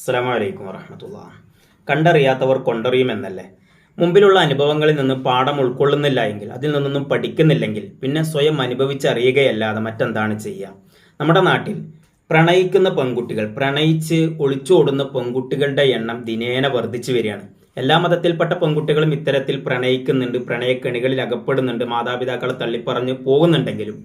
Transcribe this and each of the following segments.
അസ്സലാമു അലൈക്കും വറഹമത്തുള്ള. കണ്ടറിയാത്തവർ കൊണ്ടറിയുമെന്നല്ലേ? മുമ്പിലുള്ള അനുഭവങ്ങളിൽ നിന്ന് പാഠം ഉൾക്കൊള്ളുന്നില്ല എങ്കിൽ അതിൽ നിന്നൊന്നും പഠിക്കുന്നില്ലെങ്കിൽ പിന്നെ സ്വയം അനുഭവിച്ചറിയുകയല്ലാതെ മറ്റെന്താണ് ചെയ്യുക? നമ്മുടെ നാട്ടിൽ പ്രണയിക്കുന്ന പെൺകുട്ടികൾ പ്രണയിച്ച് ഒളിച്ചോടുന്ന പെൺകുട്ടികളുടെ എണ്ണം ദിനേന വർദ്ധിച്ചു വരികയാണ്. എല്ലാ മതത്തിൽപ്പെട്ട പെൺകുട്ടികളും ഇത്തരത്തിൽ പ്രണയിക്കുന്നുണ്ട് പ്രണയക്കെണികളിൽ അകപ്പെടുന്നുണ്ട് മാതാപിതാക്കളെ തള്ളിപ്പറഞ്ഞ് പോകുന്നുണ്ടെങ്കിലും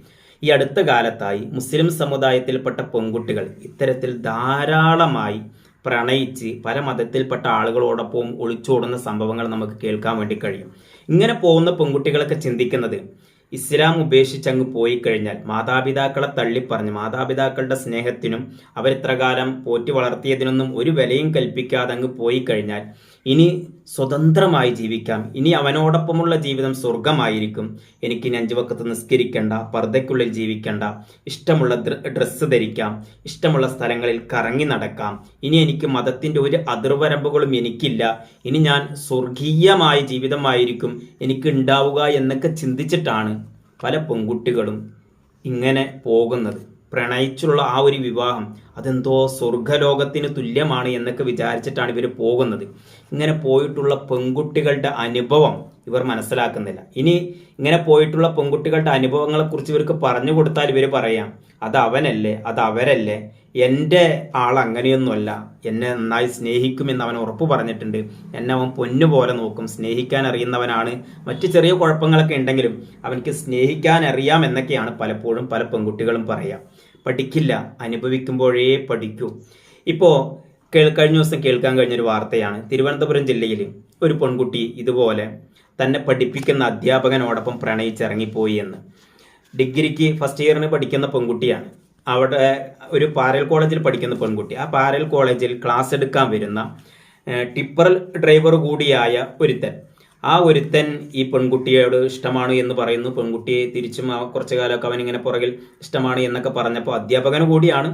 ഈ അടുത്ത കാലത്തായി മുസ്ലിം സമുദായത്തിൽപ്പെട്ട പെൺകുട്ടികൾ ഇത്തരത്തിൽ ധാരാളമായി പ്രണയിച്ച് പല മതത്തിൽപ്പെട്ട ആളുകളോടൊപ്പം ഒളിച്ചോടുന്ന സംഭവങ്ങൾ നമുക്ക് കേൾക്കാൻ വേണ്ടി കഴിയും. ഇങ്ങനെ പോകുന്ന പെൺകുട്ടികളൊക്കെ ചിന്തിക്കുന്നത് ഇസ്ലാം ഉപേക്ഷിച്ച് അങ്ങ് പോയി കഴിഞ്ഞാൽ മാതാപിതാക്കളെ തള്ളിപ്പറഞ്ഞ് മാതാപിതാക്കളുടെ സ്നേഹത്തിനും അവരിത്രകാലം പോറ്റി വളർത്തിയതിനൊന്നും ഒരു വിലയും കൽപ്പിക്കാതെ അങ്ങ് പോയി കഴിഞ്ഞാൽ ഇനി സ്വതന്ത്രമായി ജീവിക്കാം. ഇനി അവനോടൊപ്പമുള്ള ജീവിതം സ്വർഗമായിരിക്കും എനിക്ക് ഇനി അഞ്ചു നിസ്കരിക്കണ്ട പർദ്ദയ്ക്കുള്ളിൽ ജീവിക്കേണ്ട ഇഷ്ടമുള്ള ഡ്രസ്സ് ധരിക്കാം ഇഷ്ടമുള്ള സ്ഥലങ്ങളിൽ കറങ്ങി നടക്കാം. ഇനി എനിക്ക് മതത്തിന്റെ ഒരു അതിർവരമ്പുകളും എനിക്കില്ല. ഇനി ഞാൻ സ്വർഗീയമായ ജീവിതമായിരിക്കും എനിക്ക് ഉണ്ടാവുക എന്നൊക്കെ ചിന്തിച്ചിട്ടാണ് പല പെൺകുട്ടികളും ഇങ്ങനെ പോകുന്നത്. പ്രണയിച്ചുള്ള ആ ഒരു വിവാഹം അതെന്തോ സ്വർഗലോകത്തിന് തുല്യമാണ് എന്നൊക്കെ വിചാരിച്ചിട്ടാണ് ഇവർ പോകുന്നത്. ഇങ്ങനെ പോയിട്ടുള്ള പെൺകുട്ടികളുടെ അനുഭവം ഇവർ മനസ്സിലാക്കുന്നില്ല. ഇനി ഇങ്ങനെ പോയിട്ടുള്ള പെൺകുട്ടികളുടെ അനുഭവങ്ങളെക്കുറിച്ച് ഇവർക്ക് പറഞ്ഞു കൊടുത്താൽ ഇവർ പറയാം അത് അവനല്ലേ അത് അവരല്ലേ എന്റെ ആൾ അങ്ങനെയൊന്നുമല്ല. എന്നെ നന്നായി സ്നേഹിക്കുമെന്ന് അവൻ ഉറപ്പ് പറഞ്ഞിട്ടുണ്ട്. എന്നെ അവൻ പൊന്നുപോലെ നോക്കും. സ്നേഹിക്കാൻ അറിയുന്നവനാണ്. മറ്റു ചെറിയ കുഴപ്പങ്ങളൊക്കെ ഉണ്ടെങ്കിലും അവനക്ക് സ്നേഹിക്കാൻ അറിയാം എന്നൊക്കെയാണ് പലപ്പോഴും പല പെൺകുട്ടികളും പറയുക പഠിക്കില്ല. അനുഭവിക്കുമ്പോഴേ പഠിക്കൂ. ഇപ്പോൾ കഴിഞ്ഞ ദിവസം കേൾക്കാൻ കഴിഞ്ഞൊരു വാർത്തയാണ്. തിരുവനന്തപുരം ജില്ലയിൽ ഒരു പെൺകുട്ടി ഇതുപോലെ തന്നെ പഠിപ്പിക്കുന്ന അധ്യാപകനോടൊപ്പം പ്രണയിച്ചിറങ്ങിപ്പോയി എന്ന്. ഡിഗ്രിക്ക് ഫസ്റ്റ് ഇയറിന് പഠിക്കുന്ന പെൺകുട്ടിയാണ്. അവിടെ ഒരു പാരൽ കോളേജിൽ പഠിക്കുന്ന പെൺകുട്ടി. ആ പാരൽ കോളേജിൽ ക്ലാസ് എടുക്കാൻ വരുന്ന ടിപ്പർ ഡ്രൈവർ കൂടിയായ ഒരുത്തൻ. ആ ഒരുത്തൻ ഈ പെൺകുട്ടിയോട് ഇഷ്ടമാണ് എന്ന് പറയുന്നു. പെൺകുട്ടിയെ തിരിച്ചും കുറച്ചു കാലമൊക്കെ അവനിങ്ങനെ പുറകിൽ ഇഷ്ടമാണ് എന്നൊക്കെ പറഞ്ഞപ്പോൾ അധ്യാപകന് കൂടിയാണ്.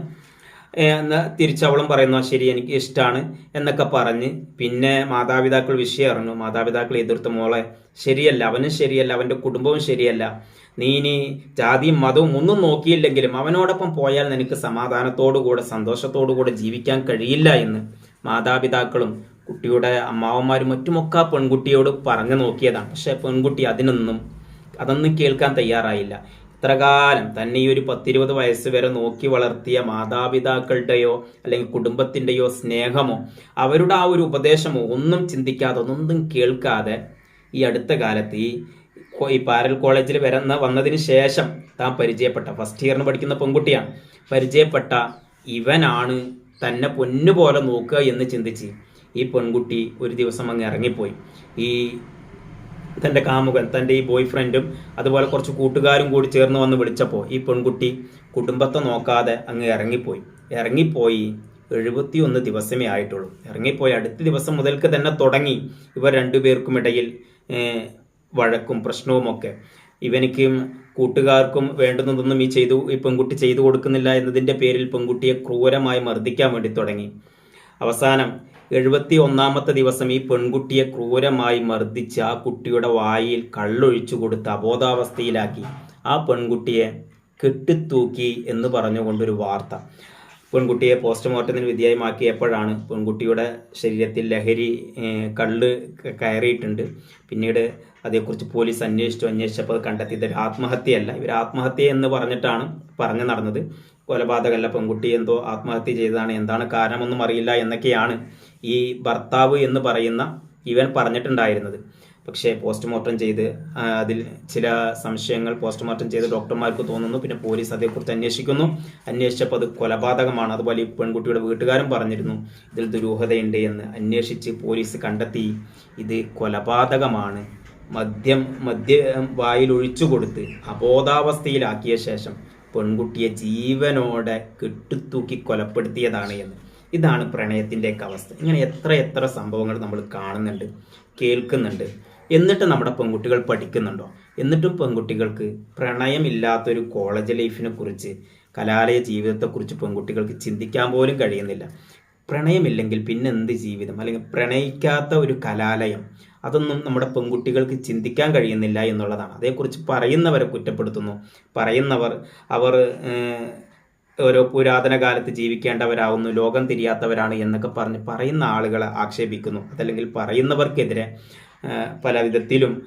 തിരിച്ചവളും പറയുന്നു "ആ, ശരി എനിക്ക് ഇഷ്ടമാണ് എന്നൊക്കെ പറഞ്ഞ് പിന്നെ മാതാപിതാക്കൾ വിഷയം അറിഞ്ഞു. മാതാപിതാക്കൾ എതിർത്ത് മോളെ ശരിയല്ല അവനും ശരിയല്ല അവന്റെ കുടുംബവും ശരിയല്ല. നീ ഇനി ജാതിയും മതവും ഒന്നും നോക്കിയില്ലെങ്കിലും അവനോടൊപ്പം പോയാൽ നിനക്ക് സമാധാനത്തോടുകൂടെ സന്തോഷത്തോടുകൂടെ ജീവിക്കാൻ കഴിയില്ല എന്ന് മാതാപിതാക്കളും കുട്ടിയുടെ അമ്മാവന്മാരും മറ്റുമൊക്കെ ആ പെൺകുട്ടിയോട് പറഞ്ഞു നോക്കിയതാണ്. പക്ഷേ പെൺകുട്ടി അതിനൊന്നും അതൊന്നും കേൾക്കാൻ തയ്യാറായില്ല. ഇത്രകാലം തന്നെ ഈ ഒരു പത്തിരുപത് വയസ്സ് വരെ നോക്കി വളർത്തിയ മാതാപിതാക്കളുടെയോ അല്ലെങ്കിൽ കുടുംബത്തിന്റെയോ സ്നേഹമോ അവരുടെ ആ ഒരു ഉപദേശമോ ഒന്നും ചിന്തിക്കാതെ ഒന്നും കേൾക്കാതെ ഈ അടുത്ത കാലത്ത് ഈ ഈ പാരൽ കോളേജിൽ വരുന്ന വന്നതിന് ശേഷം താൻ പരിചയപ്പെട്ട ഫസ്റ്റ് ഇയറിന് പഠിക്കുന്ന പെൺകുട്ടിയാണ്. പരിചയപ്പെട്ട ഇവനാണ് തന്നെ പൊന്നുപോലെ നോക്കുക എന്ന് ചിന്തിച്ച് ഈ പെൺകുട്ടി ഒരു ദിവസം അങ്ങ് ഇറങ്ങിപ്പോയി. ഈ തന്റെ കാമുകൻ തന്റെ ഈ ബോയ് ഫ്രണ്ടും അതുപോലെ കുറച്ച് കൂട്ടുകാരും കൂടി ചേർന്ന് വന്ന് വിളിച്ചപ്പോൾ ഈ പെൺകുട്ടി കുടുംബത്തെ നോക്കാതെ അങ്ങ് ഇറങ്ങിപ്പോയി. ഇറങ്ങിപ്പോയി എഴുപത്തി ഒന്ന് ദിവസമേ ആയിട്ടുള്ളൂ. ഇറങ്ങിപ്പോയി. അടുത്ത ദിവസം മുതൽക്ക് തന്നെ തുടങ്ങി. ഇവർ രണ്ടുപേർക്കും ഇടയിൽ ഏഹ്, വഴക്കും പ്രശ്നവുമൊക്കെ. ഇവനിക്കും കൂട്ടുകാർക്കും വേണ്ടുന്നതൊന്നും ഈ ചെയ്തു ഈ പെൺകുട്ടി ചെയ്തു കൊടുക്കുന്നില്ല എന്നതിന്റെ പേരിൽ പെൺകുട്ടിയെ ക്രൂരമായി മർദ്ദിക്കാൻ വേണ്ടി തുടങ്ങി. അവസാനം എഴുപത്തി ഒന്നാമത്തെ ദിവസം ഈ പെൺകുട്ടിയെ ക്രൂരമായി മർദ്ദിച്ച് ആ കുട്ടിയുടെ വായിൽ കള്ളൊഴിച്ചു കൊടുത്ത് അബോധാവസ്ഥയിലാക്കി. ആ പെൺകുട്ടിയെ കെട്ടിത്തൂക്കി എന്ന് പറഞ്ഞുകൊണ്ടൊരു വാർത്ത. പെൺകുട്ടിയെ പോസ്റ്റ്മോർട്ടത്തിന് വിധേയമാക്കിയപ്പോഴാണ് പെൺകുട്ടിയുടെ ശരീരത്തിൽ ലഹരി കള്ള് കയറിയിട്ടുണ്ട്. പിന്നീട് അതേക്കുറിച്ച് പോലീസ് അന്വേഷിച്ചു. അന്വേഷിച്ചപ്പോൾ കണ്ടെത്തി ഇതൊരു ആത്മഹത്യയല്ല. ഇവർ ആത്മഹത്യ എന്ന് പറഞ്ഞിട്ടാണ് പറഞ്ഞു നടന്നത്. കൊലപാതകമല്ല പെൺകുട്ടി എന്തോ ആത്മഹത്യ ചെയ്തതാണ് എന്താണ് കാരണമൊന്നും അറിയില്ല എന്നൊക്കെയാണ് ഈ ഭർത്താവ് എന്ന് പറയുന്ന ഇവൻ പറഞ്ഞിട്ടുണ്ടായിരുന്നത്. പക്ഷേ പോസ്റ്റ്മോർട്ടം ചെയ്ത് അതിൽ ചില സംശയങ്ങൾ പോസ്റ്റ്മോർട്ടം ചെയ്ത് ഡോക്ടർമാർക്ക് തോന്നുന്നു. പിന്നെ പോലീസ് അതേക്കുറിച്ച് അന്വേഷിക്കുന്നു. അന്വേഷിച്ചപ്പോൾ അത് കൊലപാതകമാണ്. അതുപോലെ പെൺകുട്ടിയുടെ വീട്ടുകാരും പറഞ്ഞിരുന്നു ഇതിൽ ദുരൂഹതയുണ്ട് എന്ന്. അന്വേഷിച്ച് പോലീസ് കണ്ടെത്തി ഇത് കൊലപാതകമാണ്. മദ്യം മദ്യ വായിൽ ഒഴിച്ചു കൊടുത്ത് അബോധാവസ്ഥയിലാക്കിയ ശേഷം പെൺകുട്ടിയെ ജീവനോടെ കെട്ടിത്തൂക്കി കൊലപ്പെടുത്തിയതാണ് എന്ന്. ഇതാണ് പ്രണയത്തിന്റെയൊക്കെ അവസ്ഥ. ഇങ്ങനെ എത്ര എത്ര സംഭവങ്ങൾ നമ്മൾ കാണുന്നുണ്ട് കേൾക്കുന്നുണ്ട്. എന്നിട്ട് നമ്മുടെ പെൺകുട്ടികൾ പഠിക്കുന്നുണ്ടോ? എന്നിട്ടും പെൺകുട്ടികൾക്ക് പ്രണയമില്ലാത്തൊരു കോളേജ് ലൈഫിനെ കുറിച്ച് കലാലയ ജീവിതത്തെക്കുറിച്ച് പെൺകുട്ടികൾക്ക് ചിന്തിക്കാൻ പോലും കഴിയുന്നില്ല. പ്രണയമില്ലെങ്കിൽ പിന്നെ എന്ത് ജീവിതം? അല്ലെങ്കിൽ പ്രണയിക്കാത്ത ഒരു കലാലയം അതൊന്നും നമ്മുടെ പെൺകുട്ടികൾക്ക് ചിന്തിക്കാൻ കഴിയുന്നില്ല എന്നുള്ളതാണ്. അതേക്കുറിച്ച് പറയുന്നവരെ കുറ്റപ്പെടുത്തുന്നു. പറയുന്നവർ അവർ ഓരോ പുരാതന കാലത്ത് ജീവിക്കേണ്ടവരാവുന്നു ലോകം തിരിയാത്തവരാണ് എന്നൊക്കെ പറഞ്ഞ് പറയുന്ന ആളുകളെ ആക്ഷേപിക്കുന്നു. അതല്ലെങ്കിൽ പറയുന്നവർക്കെതിരെ പല വിധത്തിലും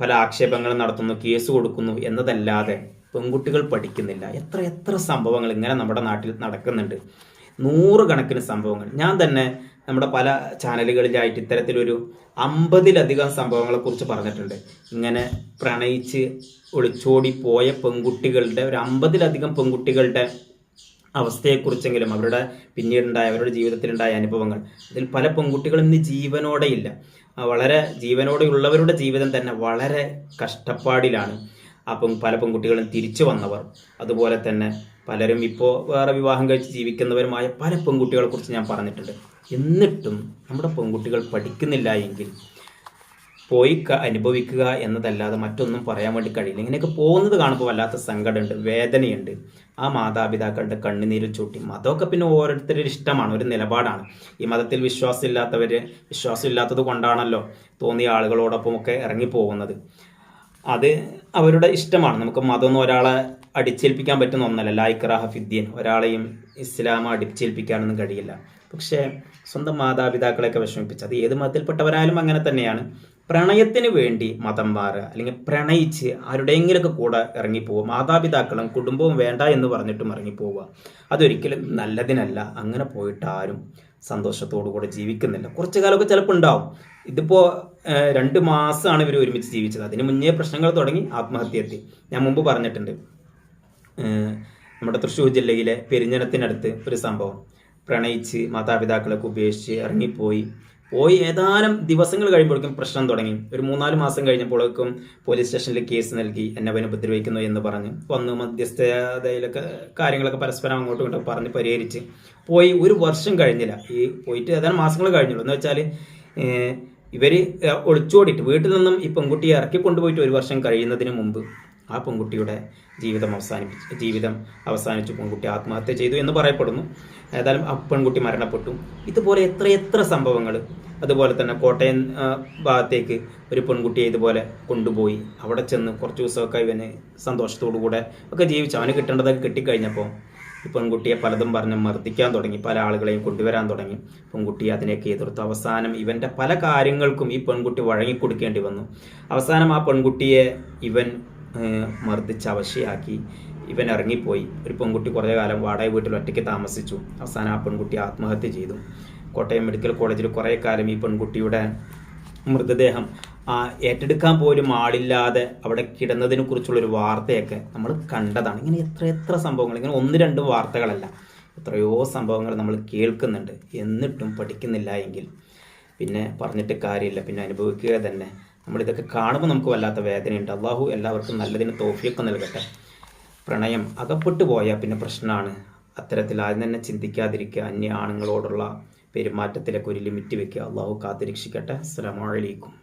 പല ആക്ഷേപങ്ങളും നടത്തുന്നു കേസ് കൊടുക്കുന്നു എന്നതല്ലാതെ പെൺകുട്ടികൾ പഠിക്കുന്നില്ല. എത്ര എത്ര സംഭവങ്ങൾ ഇങ്ങനെ നമ്മുടെ നാട്ടിൽ നടക്കുന്നുണ്ട്. നൂറുകണക്കിന് സംഭവങ്ങൾ. ഞാൻ തന്നെ നമ്മുടെ പല ചാനലുകളിലായിട്ട് ഇത്തരത്തിലൊരു അമ്പതിലധികം സംഭവങ്ങളെക്കുറിച്ച് പറഞ്ഞിട്ടുണ്ട്. ഇങ്ങനെ പ്രണയിച്ച് ഒളിച്ചോടി പോയ പെൺകുട്ടികളുടെ ഒരു അമ്പതിലധികം പെൺകുട്ടികളുടെ അവസ്ഥയെക്കുറിച്ചെങ്കിലും അവരുടെ പിന്നീടുണ്ടായ അവരുടെ ജീവിതത്തിലുണ്ടായ അനുഭവങ്ങൾ. അതിൽ പല പെൺകുട്ടികളും ഇന്ന് ജീവനോടെ ഇല്ല. വളരെ ജീവനോടെയുള്ളവരുടെ ജീവിതം തന്നെ വളരെ കഷ്ടപ്പാടിലാണ്. അപ്പം പല പെൺകുട്ടികളും തിരിച്ചു വന്നവർ. അതുപോലെ തന്നെ പലരും ഇപ്പോൾ വേറെ വിവാഹം കഴിച്ച് ജീവിക്കുന്നവരുമായ പല പെൺകുട്ടികളെക്കുറിച്ച് ഞാൻ പറഞ്ഞിട്ടുണ്ട്. എന്നിട്ടും നമ്മുടെ പെൺകുട്ടികൾ പഠിക്കുന്നില്ല എങ്കിൽ പോയി അനുഭവിക്കുക എന്നതല്ലാതെ മറ്റൊന്നും പറയാൻ വേണ്ടി കഴിയില്ല. ഇങ്ങനെയൊക്കെ പോകുന്നത് കാണുമ്പോൾ വല്ലാത്ത സങ്കടമുണ്ട് വേദനയുണ്ട്. ആ മാതാപിതാക്കളുടെ കണ്ണുനീരിൽ ചൂട്ടി. മതമൊക്കെ പിന്നെ ഓരോരുത്തരുടെ ഇഷ്ടമാണ് ഒരു നിലപാടാണ്. ഈ മതത്തിൽ വിശ്വാസമില്ലാത്തവർ വിശ്വാസമില്ലാത്തത് കൊണ്ടാണല്ലോ തോന്നിയ ആളുകളോടൊപ്പമൊക്കെ ഇറങ്ങിപ്പോകുന്നത്. അത് അവരുടെ ഇഷ്ടമാണ്. നമുക്ക് മതമൊന്നും ഒരാളെ അടിച്ചേൽപ്പിക്കാൻ പറ്റുന്ന ഒന്നല്ല. ലായിക്രാഹ ഫിദ്യൻ ഒരാളെയും ഇസ്ലാം അടിച്ചേൽപ്പിക്കാനൊന്നും കഴിയില്ല. പക്ഷേ സ്വന്തം മാതാപിതാക്കളെയൊക്കെ വിഷമിപ്പിച്ച് അത് ഏത് മതത്തിൽപ്പെട്ടവരായാലും അങ്ങനെ തന്നെയാണ്. പ്രണയത്തിന് വേണ്ടി മതം മാറുക അല്ലെങ്കിൽ പ്രണയിച്ച് ആരുടെയെങ്കിലൊക്കെ കൂടെ ഇറങ്ങിപ്പോവുക മാതാപിതാക്കളും കുടുംബവും വേണ്ട എന്ന് പറഞ്ഞിട്ടും ഇറങ്ങിപ്പോവുക അതൊരിക്കലും നല്ലതിനല്ല. അങ്ങനെ പോയിട്ട് ആരും സന്തോഷത്തോടു കൂടെ ജീവിക്കുന്നില്ല. കുറച്ചു കാലമൊക്കെ ചിലപ്പോൾ ഉണ്ടാവും. ഇതിപ്പോൾ രണ്ട് മാസമാണ് ഇവർ ഒരുമിച്ച് ജീവിച്ചത്. അതിന് മുന്നേ പ്രശ്നങ്ങൾ തുടങ്ങി ആത്മഹത്യ എത്തി. ഞാൻ മുമ്പ് പറഞ്ഞിട്ടുണ്ട് നമ്മുടെ തൃശ്ശൂർ ജില്ലയിലെ പെരിഞ്ഞനത്തിനടുത്ത് ഒരു സംഭവം. പ്രണയിച്ച് മാതാപിതാക്കളൊക്കെ ഉപേക്ഷിച്ച് ഇറങ്ങിപ്പോയി. പോയി ഏതാനും ദിവസങ്ങൾ കഴിയുമ്പോഴേക്കും പ്രശ്നം തുടങ്ങി. ഒരു മൂന്നാൽ മാസം കഴിഞ്ഞപ്പോഴേക്കും പോലീസ് സ്റ്റേഷനിൽ കേസ് നൽകി എന്നെ അവൻ ഉപദ്രവിക്കുന്നു എന്ന് പറഞ്ഞ്. വന്ന് മധ്യസ്ഥതയിലൊക്കെ കാര്യങ്ങളൊക്കെ പരസ്പരം അങ്ങോട്ടും ഇങ്ങോട്ടും പറഞ്ഞ് പരിഹരിച്ച്. പോയി ഒരു വർഷം കഴിഞ്ഞില്ല. ഈ പോയിട്ട് ഏതാനും മാസങ്ങൾ കഴിഞ്ഞുള്ളൂ. എന്ന് വെച്ചാൽ ഇവർ ഒളിച്ചോടിയിട്ട് വീട്ടിൽ നിന്നും ഈ പെൺകുട്ടിയെ ഇറക്കി കൊണ്ടുപോയിട്ട് ഒരു വർഷം കഴിയുന്നതിന് മുമ്പ് ആ പെൺകുട്ടിയുടെ ജീവിതം അവസാനിപ്പിച്ചു ജീവിതം അവസാനിച്ചു. പെൺകുട്ടി ആത്മഹത്യ ചെയ്തു എന്ന് പറയപ്പെടുന്നു. ഏതായാലും ആ പെൺകുട്ടി മരണപ്പെട്ടു. ഇതുപോലെ എത്ര എത്ര സംഭവങ്ങൾ അതുപോലെ തന്നെ കോട്ടയം ഭാഗത്തേക്ക് ഒരു പെൺകുട്ടിയെ ഇതുപോലെ കൊണ്ടുപോയി. അവിടെ ചെന്ന് കുറച്ച് ദിവസമൊക്കെ ഇവന് സന്തോഷത്തോടു കൂടെ ഒക്കെ ജീവിച്ചു. അവന് കിട്ടേണ്ടതൊക്കെ കിട്ടിക്കഴിഞ്ഞപ്പോൾ ഈ പെൺകുട്ടിയെ പലതും പറഞ്ഞ് മർദ്ദിക്കാൻ തുടങ്ങി. പല ആളുകളെയും കൊണ്ടുവരാൻ തുടങ്ങി. പെൺകുട്ടി അതിനെയൊക്കെ എതിർത്തു. അവസാനം ഇവന്റെ പല കാര്യങ്ങൾക്കും ഈ പെൺകുട്ടി വഴങ്ങിക്കൊടുക്കേണ്ടി വന്നു. അവസാനം ആ പെൺകുട്ടിയെ ഇവൻ മർദ്ദിച്ച് അവശയാക്കി. ഇവൻ ഇറങ്ങിപ്പോയി. ഒരു പെൺകുട്ടി കുറേ കാലം വാടക വീട്ടിൽ ഒറ്റയ്ക്ക് താമസിച്ചു. അവസാനം ആ പെൺകുട്ടി ആത്മഹത്യ ചെയ്തു. കോട്ടയം മെഡിക്കൽ കോളേജിൽ കുറേ കാലം ഈ പെൺകുട്ടിയുടെ മൃതദേഹം ഏറ്റെടുക്കാൻ പോലും ആളില്ലാതെ അവിടെ കിടന്നതിനെ കുറിച്ചുള്ളൊരു വാർത്തയൊക്കെ നമ്മൾ കണ്ടതാണ്. ഇങ്ങനെ എത്ര എത്ര സംഭവങ്ങൾ ഇങ്ങനെ ഒന്ന് രണ്ട് വാർത്തകളല്ല. എത്രയോ സംഭവങ്ങൾ നമ്മൾ കേൾക്കുന്നുണ്ട്. എന്നിട്ടും പഠിക്കുന്നില്ല എങ്കിൽ പിന്നെ പറഞ്ഞിട്ട് കാര്യമില്ല. പിന്നെ അനുഭവിക്കുക തന്നെ. നമ്മളിതൊക്കെ കാണുമ്പോൾ നമുക്ക് വല്ലാത്ത വേദനയുണ്ട്. അള്ളാഹു എല്ലാവർക്കും നല്ലതിന് തോഫിയൊക്കെ നൽകട്ടെ. പ്രണയം അകപ്പെട്ടു പോയാൽ പിന്നെ പ്രശ്നമാണ് അത്തരത്തിൽ ആദ്യം തന്നെ ചിന്തിക്കാതിരിക്കുക. അന്യ ആണുങ്ങളോടുള്ള പെരുമാറ്റത്തിലൊക്കെ ഒരു ലിമിറ്റ് വെക്കുക. അള്ളാഹു കാത്തിരക്ഷിക്കട്ടെ. അലൈക്കും.